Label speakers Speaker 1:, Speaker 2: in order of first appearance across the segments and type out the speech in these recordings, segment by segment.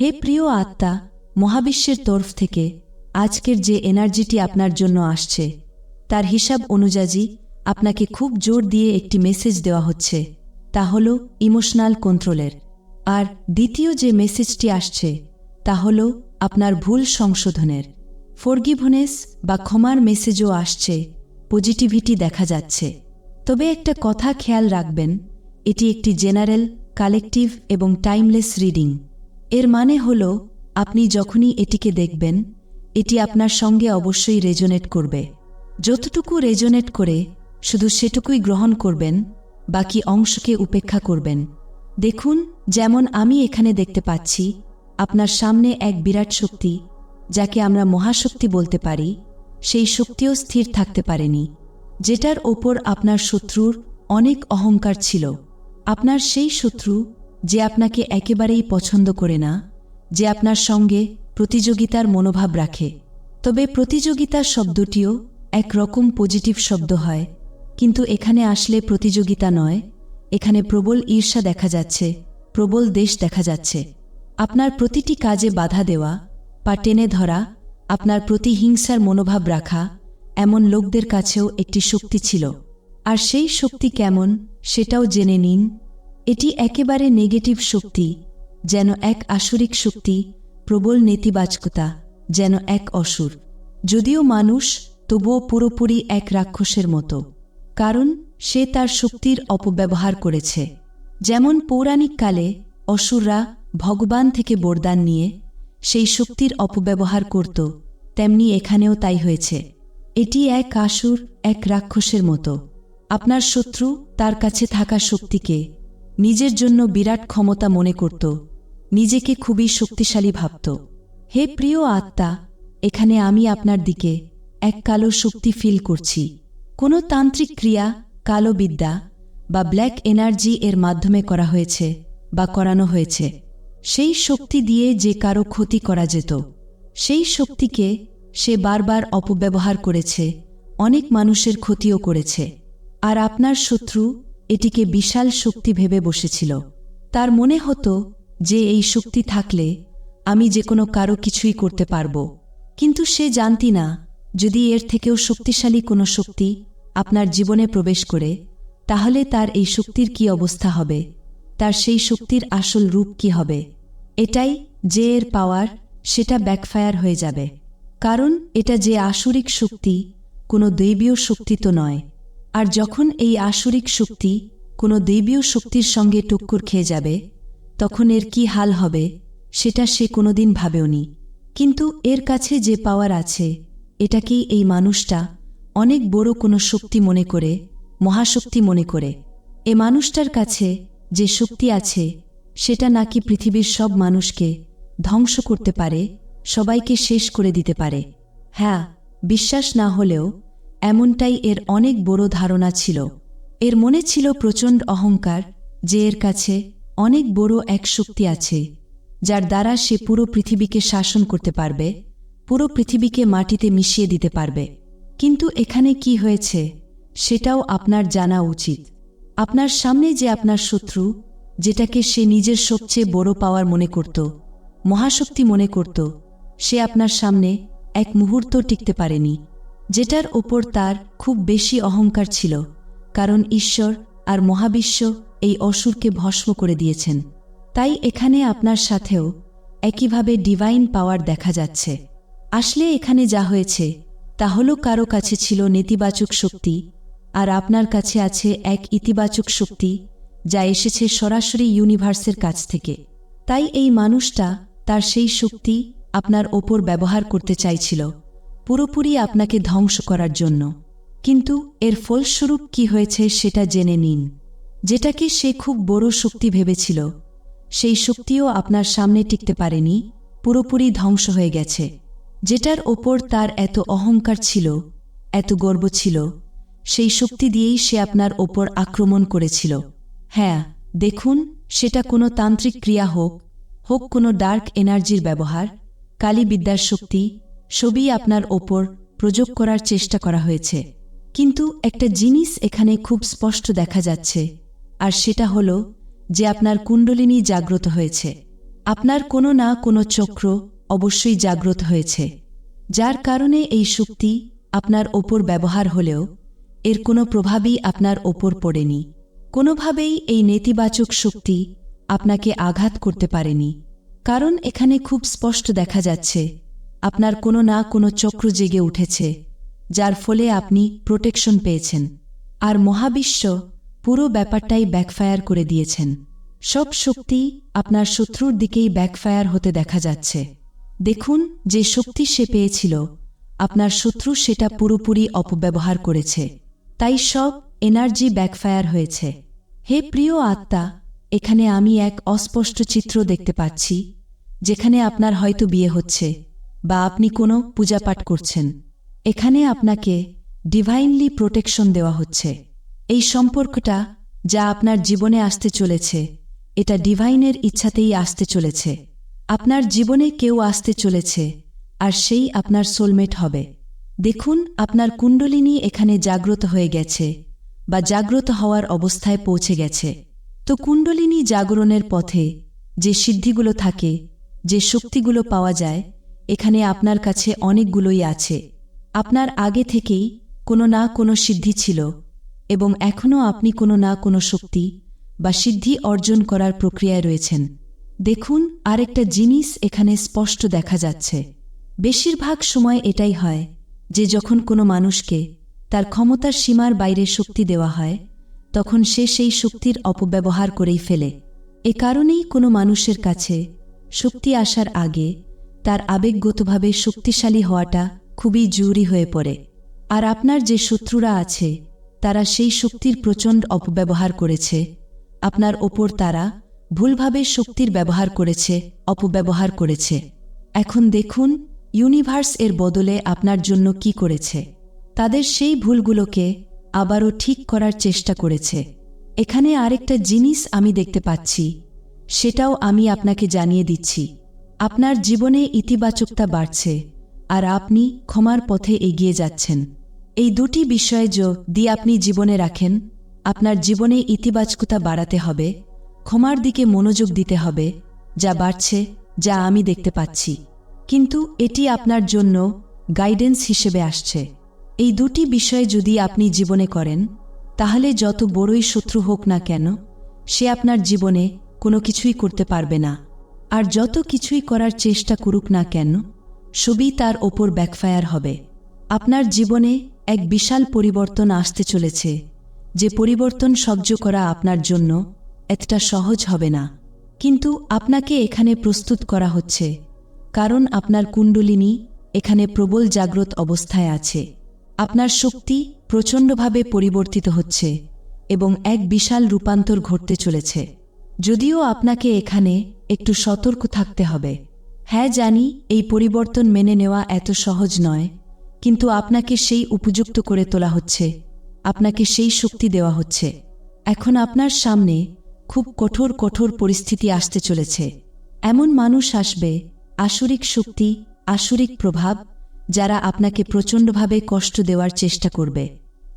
Speaker 1: হে প্রিয় আত্মা, মহাবিশ্বের তরফ থেকে আজকের যে এনার্জিটি আপনার জন্য আসছে, তার হিসাব অনুযায়ী আপনাকে খুব জোর দিয়ে একটি মেসেজ দেওয়া হচ্ছে। তা হল ইমোশনাল কন্ট্রোলের। আর দ্বিতীয় যে মেসেজটি আসছে, তা হল আপনার ভুল সংশোধনের। ফরগিভনেস বা ক্ষমার মেসেজও আসছে, পজিটিভিটি দেখা যাচ্ছে। তবে একটা কথা খেয়াল রাখবেন, এটি একটি জেনারেল, কালেকটিভ এবং টাইমলেস রিডিং। এর মানে হল, আপনি যখনই এটিকে দেখবেন, এটি আপনার সঙ্গে অবশ্যই রেজোনেট করবে। যতটুকু রেজোনেট করে, শুধু সেটুকুই গ্রহণ করবেন, বাকি অংশকে উপেক্ষা করবেন। দেখুন, যেমন আমি এখানে দেখতে পাচ্ছি, আপনার সামনে এক বিরাট শক্তি, যাকে আমরা মহাশক্তি বলতে পারি, সেই শক্তিও স্থির থাকতে পারেনি, যেটার ওপর আপনার শত্রুর অনেক অহংকার ছিল। আপনার সেই শত্রু যে আপনাকে একেবারেই পছন্দ করে না, যে আপনার সঙ্গে প্রতিযোগিতার মনোভাব রাখে। তবে প্রতিযোগিতা শব্দটিও একরকম পজিটিভ শব্দ হয়, কিন্তু এখানে আসলে প্রতিযোগিতা নয়, এখানে প্রবল ঈর্ষা দেখা যাচ্ছে, প্রবল দেশ দেখা যাচ্ছে। আপনার প্রতিটি কাজে বাধা দেওয়া বা টেনে ধরা, আপনার প্রতি হিংসার মনোভাব রাখা এমন লোকদের কাছেও একটি শক্তি ছিল। আর সেই শক্তি কেমন সেটাও জেনে নিন এটি একেবারে নেগেটিভ শক্তি, যেন এক আসরিক শক্তি, প্রবল নেতিবাচকতা, যেন এক অসুর। যদিও মানুষ, তবুও পুরোপুরি এক রাক্ষসের মতো, কারণ সে তার শক্তির অপব্যবহার করেছে। যেমন পৌরাণিক কালে অসুররা ভগবান থেকে বরদান নিয়ে সেই শক্তির অপব্যবহার করত, তেমনি এখানেও তাই হয়েছে। এটি এক আসুর, এক রাক্ষসের মতো। আপনার শত্রু তার কাছে থাকা শক্তিকে নিজের জন্য বিরাট ক্ষমতা মনে করত, নিজেকে খুবই শক্তিশালী ভাবত। হে প্রিয় আত্মা, এখানে আমি আপনার দিকে এক কালো শক্তি ফিল করছি। কোনো তান্ত্রিক ক্রিয়া, কালো বিদ্যা বা ব্ল্যাক এনার্জি এর মাধ্যমে করা হয়েছে বা করানো হয়েছে। সেই শক্তি দিয়ে যে কারও ক্ষতি করা যেত, সেই শক্তিকে সে বারবার অপব্যবহার করেছে, অনেক মানুষের ক্ষতিও করেছে। আর আপনার শত্রু এটিকে বিশাল শক্তি ভেবে বসেছিল। তার মনে হতো যে এই শক্তি থাকলে আমি যে কোনো কারও কিছুই করতে পারব। কিন্তু সে জানতি না, যদি এর থেকেও শক্তিশালী কোনো শক্তি আপনার জীবনে প্রবেশ করে, তাহলে তার এই শক্তির কি অবস্থা হবে? তার সেই শক্তির আসল রূপ কি হবে? এটাই যে এর পাওয়ার, সেটা ব্যাকফায়ার হয়ে যাবে। কারণ এটা যে আসরিক শক্তি, কোনো দৈবীয় শক্তি তো নয়। আর যখন এই আসরিক শক্তি কোনো দেবীয় শক্তির সঙ্গে টক্কর খেয়ে যাবে, তখন এর কি হাল হবে, সেটা সে কোনোদিন ভাবেওনি। কিন্তু এর কাছে যে পাওয়ার আছে, এটাকেই এই মানুষটা অনেক বড় কোনো শক্তি মনে করে, মহাশক্তি মনে করে। এ মানুষটার কাছে যে শক্তি আছে, সেটা নাকি পৃথিবীর সব মানুষকে ধ্বংস করতে পারে, সবাইকে শেষ করে দিতে পারে। হ্যাঁ বিশ্বাস না হলেও এমনটাই এর অনেক বড় ধারণা ছিল। এর মনে ছিল প্রচণ্ড অহংকার, যে এর কাছে অনেক বড় এক শক্তি আছে, যার দ্বারা সে পুরো পৃথিবীকে শাসন করতে পারবে, পুরো পৃথিবীকে মাটিতে মিশিয়ে দিতে পারবে। কিন্তু এখানে কি হয়েছে, সেটাও আপনার জানা উচিত। আপনার সামনে যে আপনার শত্রু, যেটাকে সে নিজের সবচেয়ে বড় পাওয়ার মনে করত, মহাশক্তি মনে করত, সে আপনার সামনে এক মুহূর্ত টিকতে পারেনি। যেটার ওপর তার খুব বেশি অহংকার ছিল, কারণ ঈশ্বর আর মহাবিশ্ব এই অসুরকে ভস্ম করে দিয়েছেন। তাই এখানে আপনার সাথেও একইভাবে ডিভাইন পাওয়ার দেখা যাচ্ছে। আসলে এখানে যা হয়েছে, তা হলো কারও কাছে ছিল নেতিবাচক শক্তি, আর আপনার কাছে আছে এক ইতিবাচক শক্তি, যা এসেছে সরাসরি ইউনিভার্সের কাছ থেকে। তাই এই মানুষটা তার সেই শক্তি আপনার ওপর ব্যবহার করতে চাইছিল। পুরোপুরি আপনাকে ধ্বংস করার জন্য। কিন্তু এর ফলস্বরূপ কি হয়েছে সেটা জেনে নিন। যেটাকে সে খুব বড় শক্তি ভেবেছিল, সেই শক্তিও আপনার সামনে টিকতে পারেনি, পুরোপুরি ধ্বংস হয়ে গেছে। যেটার ওপর তার এত অহংকার ছিল, এত গর্ব ছিল, সেই শক্তি দিয়েই সে আপনার ওপর আক্রমণ করেছিল। হ্যাঁ দেখুন, সেটা কোনো তান্ত্রিক ক্রিয়া হোক হোক কোনো ডার্ক এনার্জির ব্যবহার, কালীবিদ্যার শক্তি সবই আপনার ওপর প্রযোগ করার চেষ্টা করা হয়েছে। কিন্তু একটা জিনিস এখানে খুব স্পষ্ট দেখা যাচ্ছে, আর সেটা হল যে আপনার কুণ্ডলিনী জাগ্রত হয়েছে। আপনার কোনো না কোনো চক্র অবশ্যই জাগ্রত হয়েছে। যার কারণে এই শক্তি আপনার ওপর ব্যবহার হলেও এর কোনো প্রভাবই আপনার ওপর পড়েনি। কোনোভাবেই এই নেতিবাচক শক্তি আপনাকে আঘাত করতে পারেনি। কারণ এখানে খুব স্পষ্ট দেখা যাচ্ছে আপনার কোনো না কোনো চক্র জেগে উঠেছে, যার ফলে আপনি প্রোটেকশন পেয়েছেন। আর মহাবিশ্ব পুরো ব্যাপারটাই ব্যাকফায়ার করে দিয়েছেন। সব শক্তি আপনার শত্রুর দিকেই ব্যাকফায়ার হতে দেখা যাচ্ছে। দেখুন যে শক্তি সে পেয়েছিল, আপনার শত্রু সেটা পুরোপুরি অপব্যবহার করেছে। তাই সব এনার্জি ব্যাকফায়ার হয়েছে। হে প্রিয় আত্মা, এখানে আমি এক অস্পষ্ট চিত্র দেখতে পাচ্ছি, যেখানে আপনার হয়তো বিয়ে হচ্ছে। বা আপনি কোনো পূজাপাঠ করছেন, এখানে আপনাকে ডিভাইনলি প্রোটেকশন দেওয়া হচ্ছে। এই সম্পর্কটা যা আপনার জীবনে আসতে চলেছে, এটা ডিভাইনের ইচ্ছাতেই আসতে চলেছে। আপনার জীবনে কেউ আসতে চলেছে, আর সেই আপনার সোলমেট হবে। দেখুন, আপনার কুণ্ডলিনী এখানে জাগ্রত হয়ে গেছে বা জাগ্রত হওয়ার অবস্থায় পৌঁছে গেছে। তো কুণ্ডলিনী জাগরণের পথে যে সিদ্ধিগুলো থাকে, যে শক্তিগুলো পাওয়া যায় এখানে আপনার কাছে অনেকগুলোই আছে। আপনার আগে থেকেই কোনো না কোনো সিদ্ধি ছিল এবং এখনও আপনি কোনো না কোনো শক্তি বা সিদ্ধি অর্জন করার প্রক্রিয়ায় রয়েছেন। দেখুন, আরেকটা জিনিস এখানে স্পষ্ট দেখা যাচ্ছে। বেশিরভাগ সময় এটাই হয় যে যখন কোনো মানুষকে তার ক্ষমতার সীমার বাইরে শক্তি দেওয়া হয়, তখন সে সেই শক্তির অপব্যবহার করেই ফেলে। এ কারণেই কোনো মানুষের কাছে শক্তি আসার আগে তার আবেগগতভাবে শক্তিশালী হওয়াটা খুবই জরুরি হয়ে পড়ে। আর আপনার যে শত্রুরা আছে, তারা সেই শক্তির প্রচণ্ড অপব্যবহার করেছে। আপনার ওপর তারা ভুলভাবে শক্তির ব্যবহার করেছে, অপব্যবহার করেছে। এখন দেখুন, ইউনিভার্স এর বদলে আপনার জন্য কি করেছে। তাদের সেই ভুলগুলোকে আবারও ঠিক করার চেষ্টা করেছে। এখানে আরেকটা জিনিস আমি দেখতে পাচ্ছি, সেটাও আমি আপনাকে জানিয়ে দিচ্ছি। আপনার জীবনে ইতিবাচকতা বাড়ছে, আর আপনি ক্ষমার পথে এগিয়ে যাচ্ছেন। এই দুটি বিষয় যদি আপনি জীবনে রাখেন, আপনার জীবনে ইতিবাচকতা বাড়াতে হবে, ক্ষমার দিকে মনোযোগ দিতে হবে, যা বাড়ছে, যা আমি দেখতে পাচ্ছি। কিন্তু এটি আপনার জন্য গাইডেন্স হিসেবে আসছে। এই দুটি বিষয় যদি আপনি জীবনে করেন, তাহলে যত বড়ই শত্রু হোক না কেন, সে আপনার জীবনে কোনো কিছুই করতে পারবে না। আর যত কিছুই করার চেষ্টা করুক না কেন, সবই তার ওপর ব্যাকফায়ার হবে। আপনার জীবনে এক বিশাল পরিবর্তন আসতে চলেছে। যে পরিবর্তন সহ্য করা আপনার জন্য এতটা সহজ হবে না। কিন্তু আপনাকে এখানে প্রস্তুত করা হচ্ছে। কারণ আপনার কুণ্ডলিনী এখানে প্রবল জাগ্রত অবস্থায় আছে। আপনার শক্তি প্রচণ্ডভাবে পরিবর্তিত হচ্ছে এবং এক বিশাল রূপান্তর ঘটতে চলেছে। যদিও আপনাকে এখানে একটু সতর্ক থাকতে হবে। হ্যাঁ জানি এই পরিবর্তন মেনে নেওয়া এত সহজ নয়, কিন্তু আপনাকে সেই উপযুক্ত করে তোলা হচ্ছে। আপনাকে সেই শক্তি দেওয়া হচ্ছে। এখন আপনার সামনে খুব কঠোর কঠোর পরিস্থিতি আসতে চলেছে। এমন মানুষ আসবে, আসরিক শক্তি, আসরিক প্রভাব, যারা আপনাকে প্রচণ্ডভাবে কষ্ট দেওয়ার চেষ্টা করবে।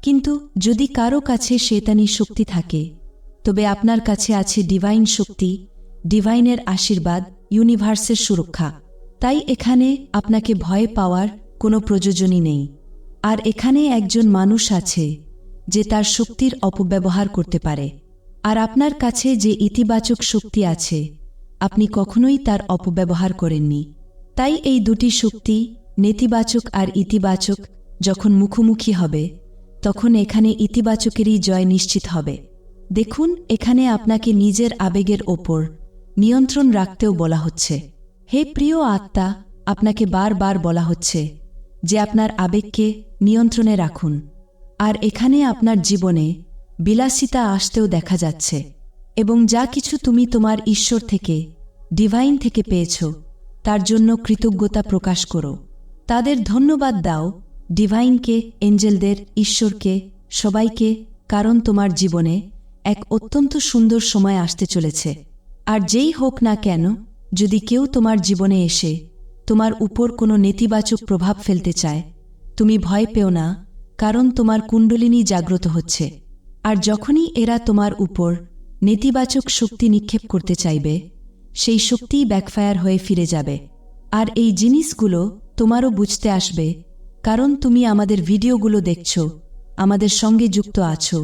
Speaker 1: কিন্তু যদি কারও কাছে শেতানি শক্তি থাকে, তবে আপনার কাছে আছে ডিভাইন শক্তি ডিভাইনের আশীর্বাদ ইউনিভার্সের সুরক্ষা। তাই এখানে আপনাকে ভয় পাওয়ার কোনো প্রয়োজনই নেই। আর এখানে একজন মানুষ আছে, যে তার শক্তির অপব্যবহার করতে পারে। আর আপনার কাছে যে ইতিবাচক শক্তি আছে, আপনি কখনোই তার অপব্যবহার করেননি। তাই এই দুটি শক্তি, নেতিবাচক আর ইতিবাচক, যখন মুখোমুখি হবে, তখন এখানে ইতিবাচকেরই জয় নিশ্চিত হবে। দেখুন, এখানে আপনাকে নিজের আবেগের ওপর নিয়ন্ত্রণ রাখতেও বলা হচ্ছে। হে প্রিয় আত্মা, আপনাকে বারবার বলা হচ্ছে যে আপনার আবেগকে নিয়ন্ত্রণে রাখুন। আর এখানে আপনার জীবনে বিলাসিতা আসতেও দেখা যাচ্ছে এবং যা কিছু তুমি তোমার ঈশ্বর থেকে ডিভাইন থেকে পেয়েছ, তার জন্য কৃতজ্ঞতা প্রকাশ করো। তাদের ধন্যবাদ দাও ডিভাইনকে এঞ্জেলদের, ঈশ্বরকে, সবাইকে, কারণ তোমার জীবনে এক অত্যন্ত সুন্দর সময় আসতে চলেছে। আর যেই হোক না কেন, যদি কেউ তোমার জীবনে এসে তোমার উপর কোনো নেতিবাচক প্রভাব ফেলতে চায়, তুমি ভয় পেও না, কারণ তোমার কুণ্ডলিনী জাগ্রত হচ্ছে। আর যখনই এরা তোমার উপর নেতিবাচক শক্তি নিক্ষেপ করতে চাইবে, সেই শক্তিই ব্যাকফায়ার হয়ে ফিরে যাবে। আর এই জিনিসগুলো তোমারও বুঝতে আসবে, কারণ তুমি আমাদের ভিডিওগুলো দেখছ, আমাদের সঙ্গে যুক্ত আছো,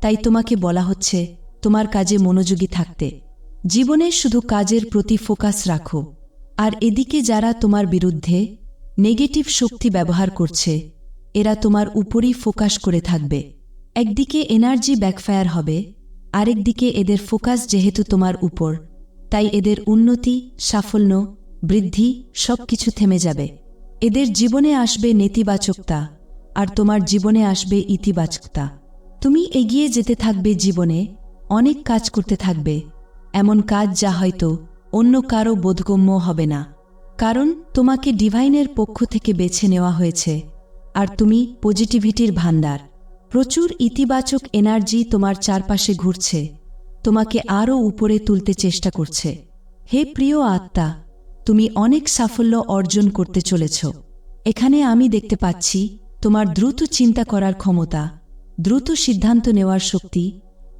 Speaker 1: তাই তোমাকে বলা হচ্ছে তোমার কাজে মনোযোগী থাকতে। জীবনে শুধু কাজের প্রতি ফোকাস রাখো। আর এদিকে যারা তোমার বিরুদ্ধে নেগেটিভ শক্তি ব্যবহার করছে, এরা তোমার উপরই ফোকাস করে থাকবে। একদিকে এনার্জি ব্যাকফায়ার হবে, আরেকদিকে এদের ফোকাস যেহেতু তোমার উপর, তাই এদের উন্নতি, সাফল্য, বৃদ্ধি সব কিছু থেমে যাবে। এদের জীবনে আসবে নেতিবাচকতা, আর তোমার জীবনে আসবে ইতিবাচকতা। তুমি এগিয়ে যেতে থাকবে জীবনে, অনেক কাজ করতে থাকবে। এমন কাজ যা হয়তো অন্য কারও বোধগম্য হবে না। কারণ তোমাকে ডিভাইনের পক্ষ থেকে বেছে নেওয়া হয়েছে, আর তুমি পজিটিভিটির ভান্ডার প্রচুর ইতিবাচক এনার্জি তোমার চারপাশে ঘুরছে, তোমাকে আরও উপরে তুলতে চেষ্টা করছে। হে প্রিয় আত্মা, তুমি অনেক সাফল্য অর্জন করতে চলেছ। এখানে আমি দেখতে পাচ্ছি তোমার দ্রুত চিন্তা করার ক্ষমতা, দ্রুত সিদ্ধান্ত নেওয়ার শক্তি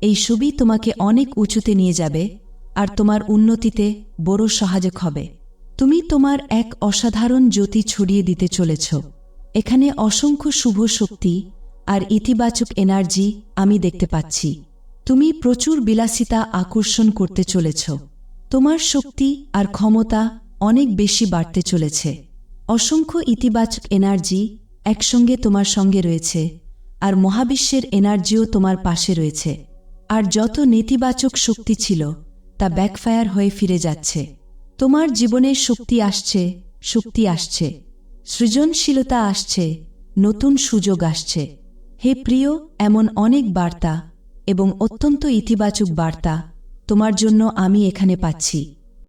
Speaker 1: এই সবই তোমাকে অনেক উঁচুতে নিয়ে যাবে, আর তোমার উন্নতিতে বড় সহায়ক হবে। তুমি তোমার এক অসাধারণ জ্যোতি ছড়িয়ে দিতে চলেছ। এখানে অসংখ্য শুভ শক্তি আর ইতিবাচক এনার্জি আমি দেখতে পাচ্ছি। তুমি প্রচুর বিলাসিতা আকর্ষণ করতে চলেছ। তোমার শক্তি আর ক্ষমতা অনেক বেশি বাড়তে চলেছে। অসংখ্য ইতিবাচক এনার্জি একসঙ্গে তোমার সঙ্গে রয়েছে, আর মহাবিশ্বের এনার্জিও তোমার পাশে রয়েছে। আর যত নেতিবাচক শক্তি ছিল, তা ব্যাকফায়ার হয়ে ফিরে যাচ্ছে। তোমার জীবনের শক্তি আসছে শক্তি আসছে। সৃজনশীলতা আসছে, নতুন সুযোগ আসছে। হে প্রিয়, এমন অনেক বার্তা এবং অত্যন্ত ইতিবাচক বার্তা তোমার জন্য আমি এখানে পাচ্ছি।